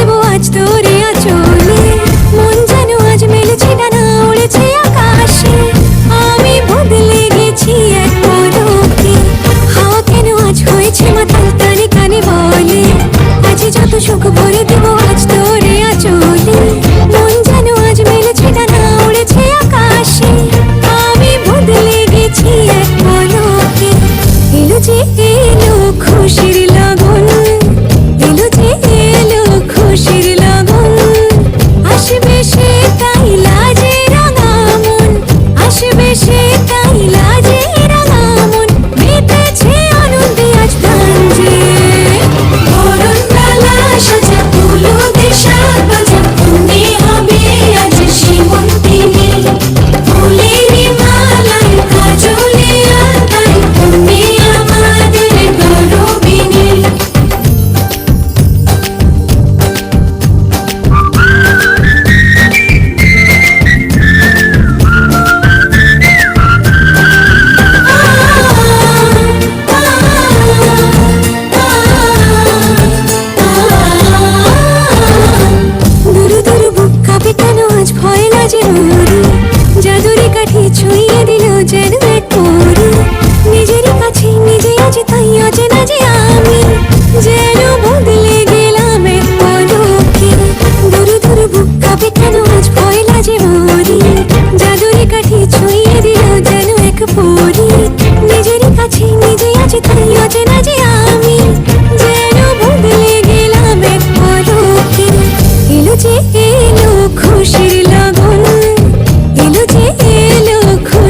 দেব আজ তোরে আচলে। মন যেন আজ মেলেছে ডানা উড়েছে আকাশে। আমি বদলে গেছি এক পলকে হাওয়া কেন হয়েছে মাতাল কানে বলে? আজ যত সুখ ভরে দেব আজ তোরে আচলে।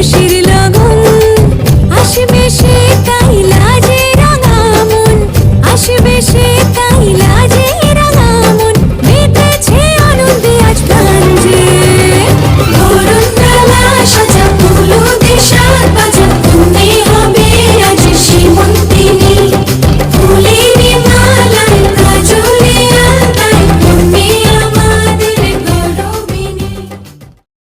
she's